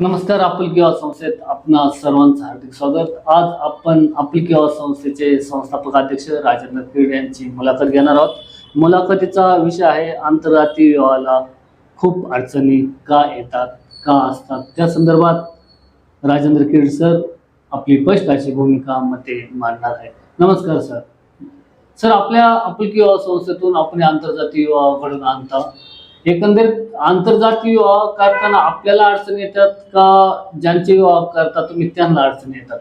नमस्कार आपुलकी किंवा संस्थेत आपणा सर्वांचं हार्दिक स्वागत. आज आपण आपुलकी किंवा संस्थेचे संस्थापक अध्यक्ष राजेंद्र खेड यांची मुलाखत घेणार आहोत. मुलाखतीचा विषय आहे आंतरराष्ट्रीय विवाहाला खूप अडचणी का येतात का असतात? त्या संदर्भात राजेंद्र खेड सर आपली स्पष्ट अशी भूमिका मते मांडणार आहे नमस्कार सर. सर आपल्या आपुलकी संस्थेतून आपण आंतरजातीय विवाह घडून आणता. एकंदरीत आंतरजातीय विवाह करताना आपल्याला अडचणी येतात का ज्यांचे विवाह करता तुम्ही त्यांना अडचणी येतात?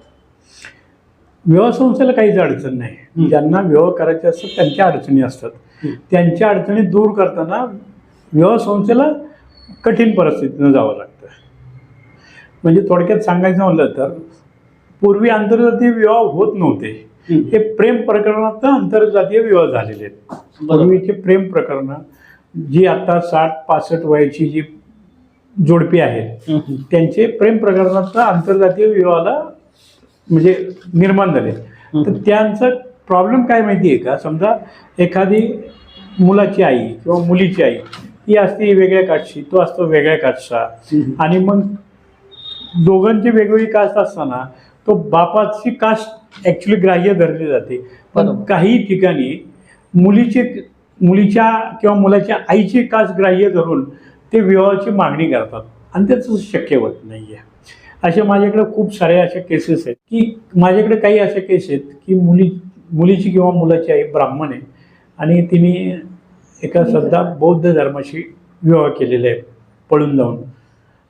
विवाह संस्थेला काहीच अडचण नाही. ज्यांना विवाह करायचे असतात त्यांच्या अडचणी असतात. त्यांच्या अडचणी दूर करताना विवाह संस्थेला कठीण परिस्थितीनं जावं लागतं. म्हणजे थोडक्यात सांगायचं म्हणलं तर पूर्वी आंतरजातीय विवाह होत नव्हते. हं. प्रेम प्रकरणात आंतरजातीय विवाह झालेले आहेत. पूर्वीचे प्रेम प्रकरणं जी आता साठ पासष्ट वयाची जी जोडपी आहेत. त्यांचे प्रेम प्रकरणात आंतरजातीय विवाहाला म्हणजे निर्माण झाले तर. त्यांचा प्रॉब्लेम काय माहिती आहे का समजा एखादी मुलाची आई किंवा मुलीची आई ही असते वेगळ्या काठची तो असतो वेगळ्या काठचा. आणि मग दोघांची वेगवेगळी कास्ट असताना तो बापाची कास्ट ॲक्च्युली ग्राह्य धरली जाते पण. काही ठिकाणी मुलीचे मुलीच्या किंवा मुलाच्या आईची कास ग्राह्य धरून ते विवाहाची मागणी करतात. आणि त्याचं शक्य होत नाही आहे असे माझ्याकडे खूप साऱ्या अशा केसेस आहेत की माझ्याकडे काही अशा केस आहेत की मुली मुलीची किंवा मुलाची आई ब्राह्मण आहे आणि तिने एका सध्या बौद्ध धर्माशी विवाह केलेला आहे पळून जाऊन.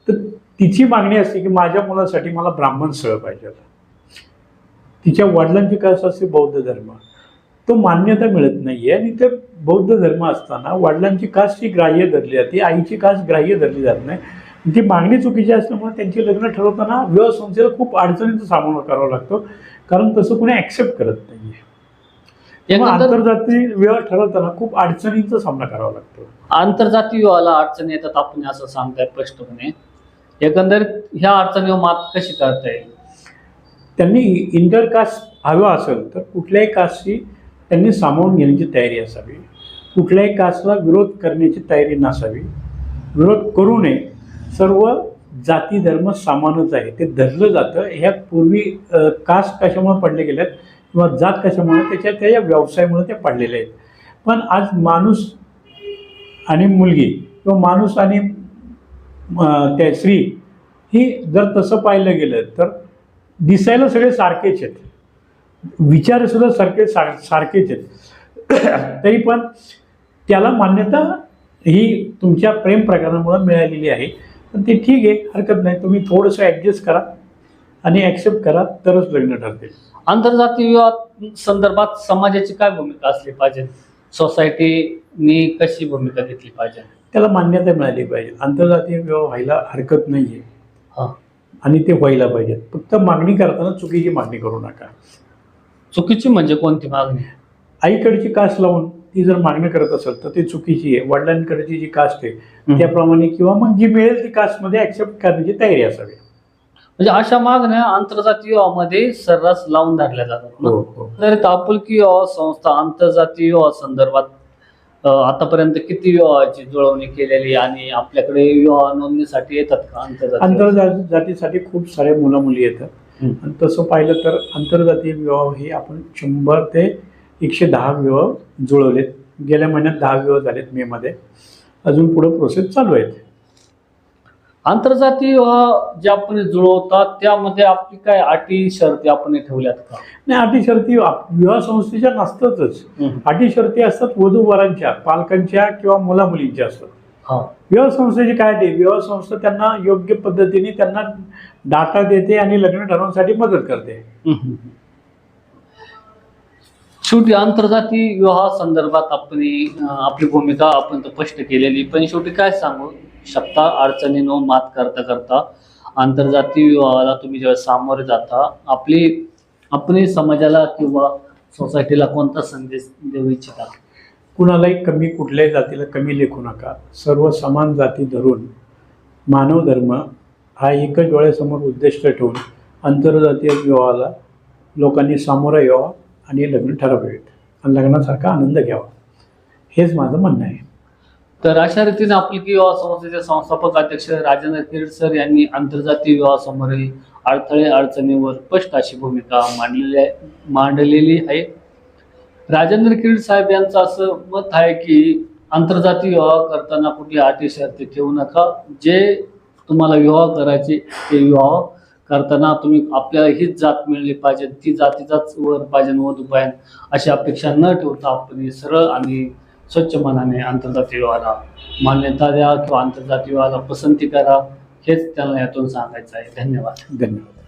तर तिची मागणी असते की माझ्या मुलासाठी मला ब्राह्मण स्थळ पाहिजे तिच्या वडिलांची कास असते बौद्ध धर्म. तो मान्यता मिळत नाही आहे आणि ते बौद्ध धर्म असताना वडिलांची कास्ट ही ग्राह्य धरली जाते आईची कास्ट ग्राह्य धरली जात नाही. ती मागणी चुकीची असल्यामुळे त्यांची लग्न ठरवताना विवाह संस्थेला खूप अडचणीचा सामना करावा लागतो. कारण तसं कोणी ॲक्सेप्ट करत नाहीये. मग एकंदर आंतरजातीय विवाह ठरवताना खूप अडचणींचा सामना करावा लागतो. आंतरजातीय विवाहाला अडचणी येतात आपण असं सांगताय स्पष्टपणे. एकंदरीत ह्या अडचणीवर मात कशी करता येईल? त्यांनी इंटरकास्ट हवं असेल तर कुठल्याही कास्टची त्यांनी सामावून घेण्याची तयारी असावी. कुठल्याही कास्टला विरोध करण्याची तयारी नसावी. विरोध करू नये. सर्व जाती धर्म सामानच आहे. ते धरलं जातं. ह्या पूर्वी कास कास्ट कशामुळे पडले गेल्यात किंवा जात कशामुळे त्याच्या त्या व्यवसायामुळे ते पडलेले आहेत. पण आज माणूस आणि मुलगी किंवा माणूस आणि त्या स्त्री ही जर तसं पाहिलं गेलं तर दिसायला सगळे सारखेच आहेत. विचारसुद्धा सारखे सार सारखेच आहेत. तरी पण त्याला मान्यता ही तुमच्या प्रेम प्रकारामुळे मिळालेली आहे. पण ते ठीक आहे हरकत नाही. तुम्ही थोडंसं ॲडजस्ट करा आणि ॲक्सेप्ट करा तरच लग्न ठरते आंतरजातीय विवाह संदर्भात समाजाची काय भूमिका असली पाहिजे? सोसायटीनी कशी भूमिका घेतली पाहिजे? त्याला मान्यता मिळाली पाहिजे. आंतरजातीय विवाह व्हायला हरकत नाही आहे हा. आणि ते व्हायला पाहिजेत. फक्त मागणी करताना चुकीची मागणी करू नका. चुकीची म्हणजे कोणती मागणी? आईकडची कास्ट लावून ती जर मागणी करत असेल तर ती चुकीची आहे. वडिलांकडची जी कास्ट आहे त्याप्रमाणे किंवा मग जी मिळेल ती कास्टमध्ये ऍक्सेप्ट करण्याची तयारी असावी. म्हणजे अशा मागण्या आंतरजातीय विवाहामध्ये सर्रास लावून धरल्या जातात. ना? हो हो. तर आपुलकी विवाह संस्था आंतरजातीय संदर्भात आतापर्यंत किती विवाहाची जुळवणी केलेली आणि आपल्याकडे विवाह नोंदणीसाठी येतात का आंतरजातीय? आंतरजातीसाठी खूप साऱ्या मुलं मुली येतात. आणि तसं पाहिलं तर आंतरजातीय विवाह हे आपण शंभर ते एकशे दहा विवाह जुळवलेत. गेल्या महिन्यात दहा विवाह झालेत मे मध्ये. अजून पुढे प्रोसेस चालू आहेत. आंतरजातीय विवाह जे आपण जुळवतात त्यामध्ये आपली काय अटी शर्ती आपण ठेवल्यात का? नाही अटी शर्ती विवाह संस्थेच्या नसतातच. अटी शर्ती असतात वधूवरांच्या पालकांच्या किंवा मुला मुलींच्या असतात विवाह संस्थेची काय ते विवाह संस्था त्यांना योग्य पद्धतीने त्यांना डाटा देते आणि लग्न ठरवण्यासाठी मदत करते. शेवटी आंतरजातीय विवाहासंदर्भात संदर्भात आपण आपली भूमिका आपण तर स्पष्ट केलेली पण शेवटी काय सांगू शकता? अडचणीनं मात करता करता आंतरजातीय विवाहाला तुम्ही जेव्हा सामोरे जाता आपली आपली समाजाला किंवा सोसायटीला कोणता संदेश देऊ इच्छिता? कुणालाही कमी कुठल्याही जातीला कमी लेखू नका. सर्व समान जाती धरून मानव धर्म हा एकच डोळ्यासमोर उद्दिष्ट ठेवून आंतरजातीय विवाहाला लोकांनी सामोरं यावं. आणि लग्न ठरवावेत आणि लग्नासारखा आनंद घ्यावा. हेच माझं म्हणणं आहे. तर अशा रीतीने आपुलकी विवाह संस्थेचे संस्थापक अध्यक्ष राजेंद्र किरीट सर यांनी आंतरजातीय विवाहासमोरील अडथळे अडचणीवर स्पष्ट अशी भूमिका मांडलेली आहे मांडलेली आहे. राजेंद्र किरीट साहेब यांचं असं मत आहे की आंतरजातीय विवाह करताना कुठली अटी शर्ती ठेवू नका. जे तुम्हाला विवाह करायचे ते विवाह करताना तुम्ही आपल्याला हीच जात मिळली पाहिजे ती जातीचाच वर पाहिजे वधू पाहिजे अशी अपेक्षा न ठेवता आपण सरळ आणि स्वच्छ मनाने आंतरजातीय विवाहाला मान्यता द्या किंवा आंतरजातीय विवाहाला पसंती करा हेच त्यांना यातून सांगायचं आहे. धन्यवाद. धन्यवाद.